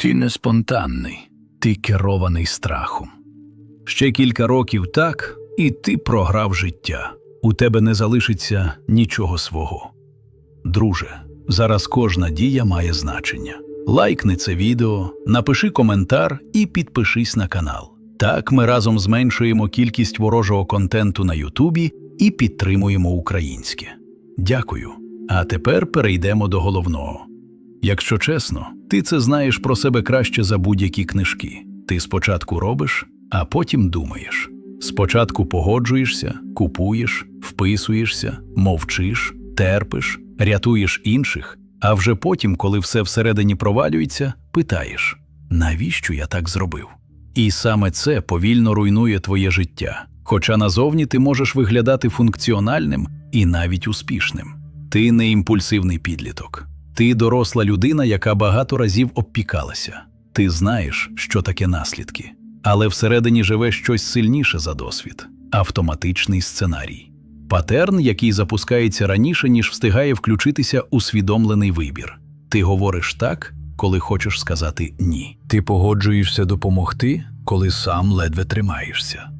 Ти не спонтанний, ти керований страхом. Ще кілька років так, і ти програв життя. У тебе не залишиться нічого свого. Друже, зараз кожна дія має значення. Лайкни це відео, напиши коментар і підпишись на канал. Так ми разом зменшуємо кількість ворожого контенту на Ютубі і підтримуємо українське. Дякую. А тепер перейдемо до головного. Якщо чесно, ти це знаєш про себе краще за будь-які книжки. Ти спочатку робиш, а потім думаєш. Спочатку погоджуєшся, купуєш, вписуєшся, мовчиш, терпиш, рятуєш інших, а вже потім, коли все всередині провалюється, питаєш: навіщо я так зробив? І саме це повільно руйнує твоє життя. Хоча назовні ти можеш виглядати функціональним і навіть успішним. Ти не імпульсивний підліток. Ти доросла людина, яка багато разів обпікалася. Ти знаєш, що таке наслідки, але всередині живе щось сильніше за досвід автоматичний сценарій. Патерн, який запускається раніше, ніж встигає включитися усвідомлений вибір. Ти говориш так, коли хочеш сказати ні. Ти погоджуєшся допомогти, коли сам ледве тримаєшся.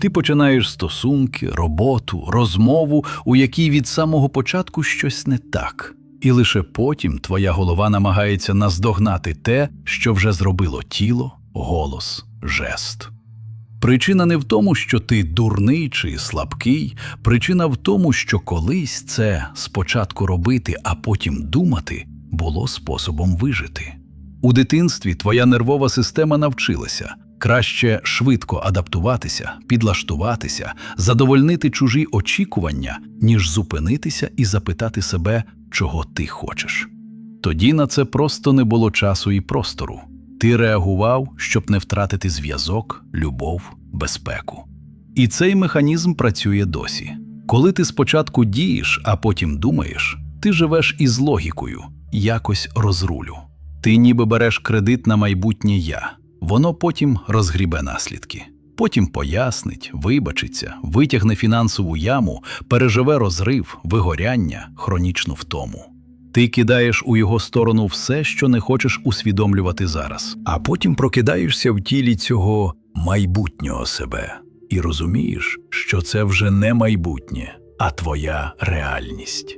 Ти починаєш стосунки, роботу, розмову, у якій від самого початку щось не так, і лише потім твоя голова намагається наздогнати те, що вже зробило тіло, голос, жест. Причина не в тому, що ти дурний чи слабкий, причина в тому, що колись це спочатку робити, а потім думати було способом вижити. У дитинстві твоя нервова система навчилася краще швидко адаптуватися, підлаштуватися, задовольнити чужі очікування, ніж зупинитися і запитати себе, чого ти хочеш. Тоді на це просто не було часу і простору. Ти реагував, щоб не втратити зв'язок, любов, безпеку. І цей механізм працює досі. Коли ти спочатку дієш, а потім думаєш, ти живеш із логікою, якось розрулю. Ти ніби береш кредит на майбутнє я, воно потім розгрібе наслідки. Потім пояснить, вибачиться, витягне фінансову яму, переживе розрив, вигоряння, хронічну втому. Ти кидаєш у його сторону все, що не хочеш усвідомлювати зараз, а потім прокидаєшся в тілі цього майбутнього себе і розумієш, що це вже не майбутнє, а твоя реальність.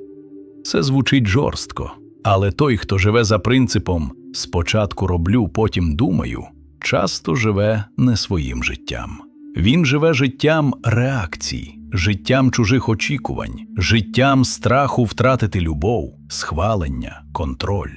Це звучить жорстко, але той, хто живе за принципом спочатку роблю, потім думаю, часто живе не своїм життям. Він живе життям реакцій, життям чужих очікувань, життям страху втратити любов, схвалення, контроль.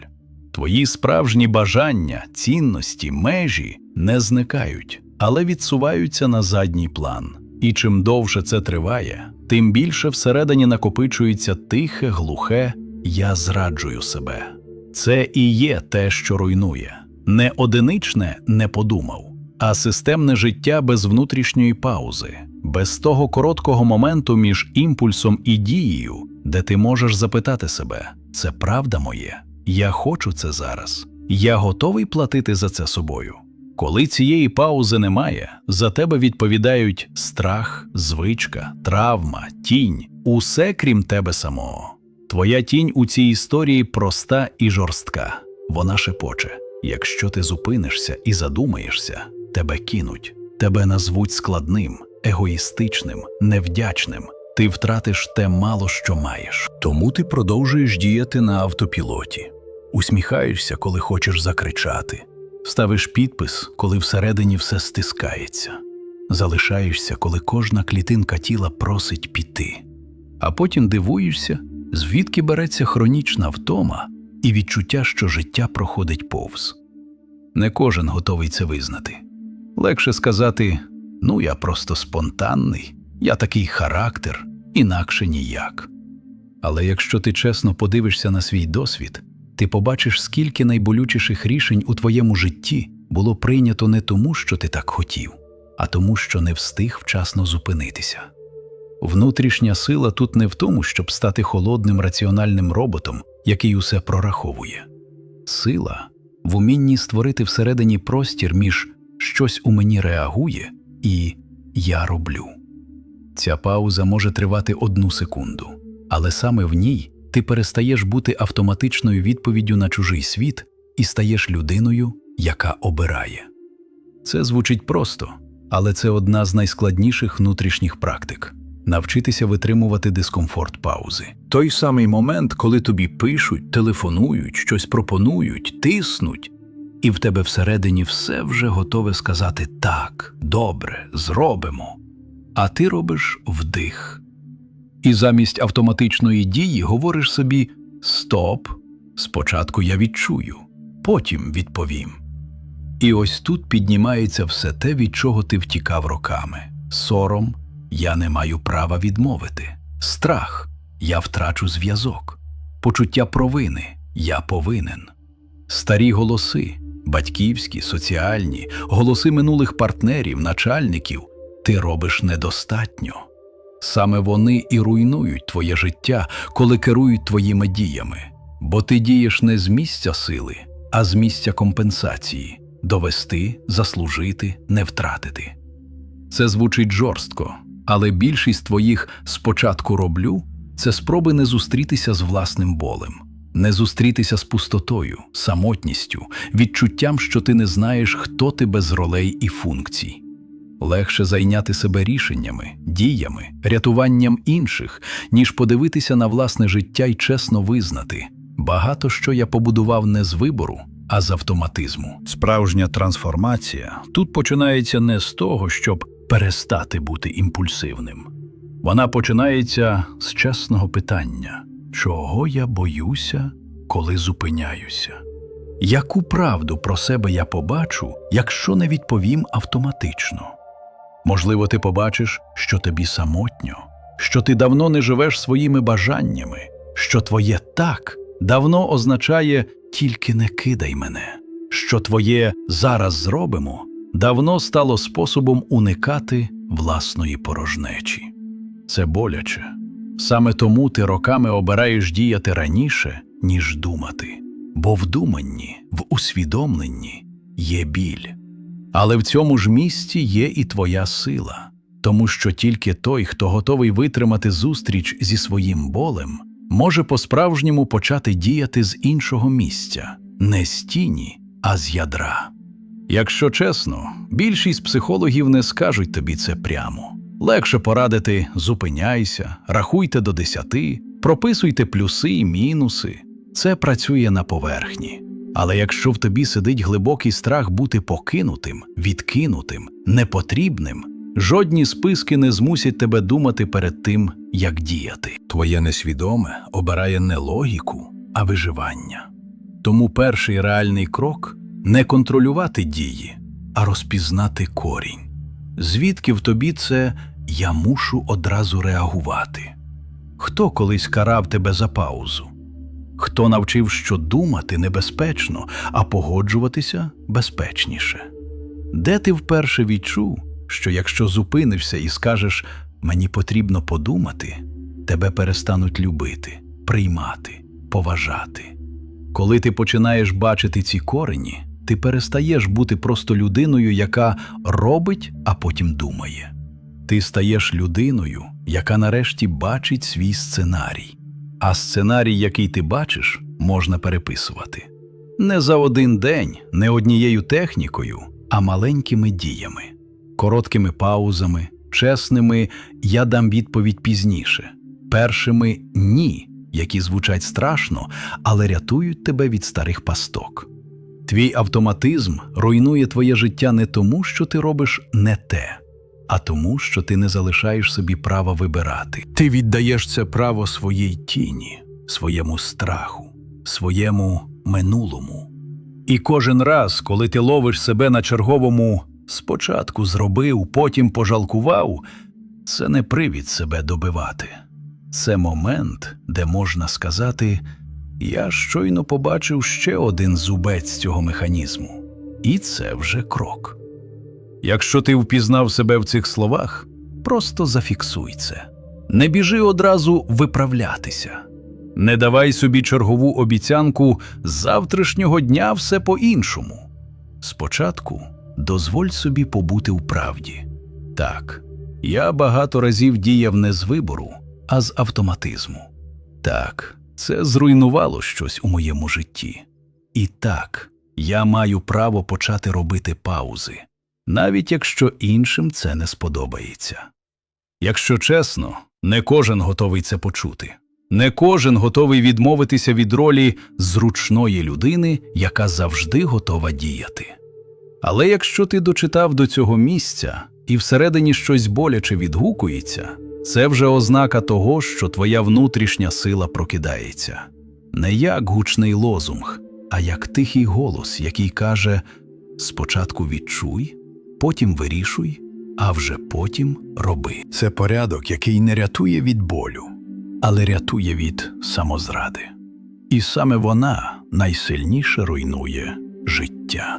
Твої справжні бажання, цінності, межі не зникають, але відсуваються на задній план. І чим довше це триває, тим більше всередині накопичується тихе, глухе я зраджую себе. Це і є те, що руйнує. Не одиничне не подумав, а системне життя без внутрішньої паузи, без того короткого моменту між імпульсом і дією, де ти можеш запитати себе: це правда моє? Я хочу це зараз. Я готовий платити за це собою. Коли цієї паузи немає, за тебе відповідають страх, звичка, травма, тінь, усе крім тебе самого. Твоя тінь у цій історії проста і жорстка. Вона шепоче: якщо ти зупинишся і задумаєшся, тебе кинуть, тебе назвуть складним, егоїстичним, невдячним. Ти втратиш те мало, що маєш. Тому ти продовжуєш діяти на автопілоті, усміхаєшся, коли хочеш закричати, ставиш підпис, коли всередині все стискається, залишаєшся, коли кожна клітинка тіла просить піти, а потім дивуєшся, звідки береться хронічна втома і відчуття, що життя проходить повз. Не кожен готовий це визнати. Легше сказати: ну, я просто спонтанний, я такий характер, інакше ніяк. Але якщо ти чесно подивишся на свій досвід, ти побачиш, скільки найболючіших рішень у твоєму житті було прийнято не тому, що ти так хотів, а тому, що не встиг вчасно зупинитися. Внутрішня сила тут не в тому, щоб стати холодним раціональним роботом, який усе прораховує. Сила в умінні створити всередині простір між щось у мені реагує і я роблю. Ця пауза може тривати одну секунду, але саме в ній ти перестаєш бути автоматичною відповіддю на чужий світ і стаєш людиною, яка обирає. Це звучить просто, але це одна з найскладніших внутрішніх практик навчитися витримувати дискомфорт паузи. Той самий момент, коли тобі пишуть, телефонують, щось пропонують, тиснуть, і в тебе всередині все вже готове сказати так, добре, зробимо. А ти робиш вдих. І замість автоматичної дії говориш собі Стоп, спочатку я відчую, потім відповім. І ось тут піднімається все те, від чого ти втікав роками. Сором я не маю права відмовити, страх. Я втрачу зв'язок, почуття провини. Я повинен. Старі голоси, батьківські, соціальні, голоси минулих партнерів, начальників. Ти робиш недостатньо. Саме вони і руйнують твоє життя, коли керують твоїми діями, бо ти дієш не з місця сили, а з місця компенсації. Довести, заслужити, не втратити. Це звучить жорстко, але більшість твоїх спочатку роблю це спроби не зустрітися з власним болем, не зустрітися з пустотою, самотністю, відчуттям, що ти не знаєш, хто ти без ролей і функцій. Легше зайняти себе рішеннями, діями, рятуванням інших, ніж подивитися на власне життя і чесно визнати. Багато що я побудував не з вибору, а з автоматизму. Справжня трансформація тут починається не з того, щоб перестати бути імпульсивним. Вона починається з чесного питання: чого я боюся, коли зупиняюся? Яку правду про себе я побачу, якщо не відповім автоматично? Можливо, ти побачиш, що тобі самотньо, що ти давно не живеш своїми бажаннями, що твоє так давно означає тільки не кидай мене, що твоє зараз зробимо давно стало способом уникати власної порожнечі. Це боляче. Саме тому ти роками обираєш діяти раніше, ніж думати, бо в думанні, в усвідомленні є біль. Але в цьому ж місці є і твоя сила, тому що тільки той, хто готовий витримати зустріч зі своїм болем, може по-справжньому почати діяти з іншого місця, не з тіні, а з ядра. Якщо чесно, більшість психологів не скажуть тобі це прямо. Легше порадити зупиняйся, рахуйте до десяти, прописуйте плюси і мінуси. Це працює на поверхні. Але якщо в тобі сидить глибокий страх бути покинутим, відкинутим, непотрібним, жодні списки не змусять тебе думати перед тим, як діяти. Твоє несвідоме обирає не логіку, а виживання. Тому перший реальний крок не контролювати дії, а розпізнати корінь. Звідки в тобі це я мушу одразу реагувати? Хто колись карав тебе за паузу? Хто навчив, що думати небезпечно, а погоджуватися безпечніше? Де ти вперше відчув, що якщо зупинишся і скажеш мені потрібно подумати, тебе перестануть любити, приймати, поважати? Коли ти починаєш бачити ці корені, ти перестаєш бути просто людиною, яка робить, а потім думає. Ти стаєш людиною, яка нарешті бачить свій сценарій. А сценарій, який ти бачиш, можна переписувати. Не за один день, не однією технікою, а маленькими діями, короткими паузами, чесними я дам відповідь пізніше, першими ні, які звучать страшно, але рятують тебе від старих пасток. Твій автоматизм руйнує твоє життя не тому, що ти робиш не те, а тому, що ти не залишаєш собі права вибирати. Ти віддаєш це право своїй тіні, своєму страху, своєму минулому. І кожен раз, коли ти ловиш себе на черговому спочатку зробив, потім пожалкував, це не привід себе добивати. Це момент, де можна сказати. Я щойно побачив ще один зубець цього механізму, і це вже крок. Якщо ти впізнав себе в цих словах, просто зафіксуй це. Не біжи одразу виправлятися. Не давай собі чергову обіцянку з завтрашнього дня все по-іншому. Спочатку дозволь собі побути в правді. Так, я багато разів діяв не з вибору, а з автоматизму. Так. Це зруйнувало щось у моєму житті. І так, Я маю право почати робити паузи, навіть якщо іншим це не сподобається. Якщо чесно, не кожен готовий це почути. Не кожен готовий відмовитися від ролі зручної людини, яка завжди готова діяти. Але якщо ти дочитав до цього місця і всередині щось боляче відгукується, це вже ознака того, що твоя внутрішня сила прокидається. Не як гучний лозунг, а як тихий голос, який каже: спочатку відчуй, потім вирішуй, а вже потім роби. Це порядок, який не рятує від болю, але рятує від самозради. І саме вона найсильніше руйнує життя.